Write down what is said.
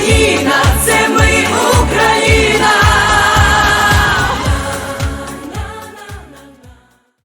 Україна.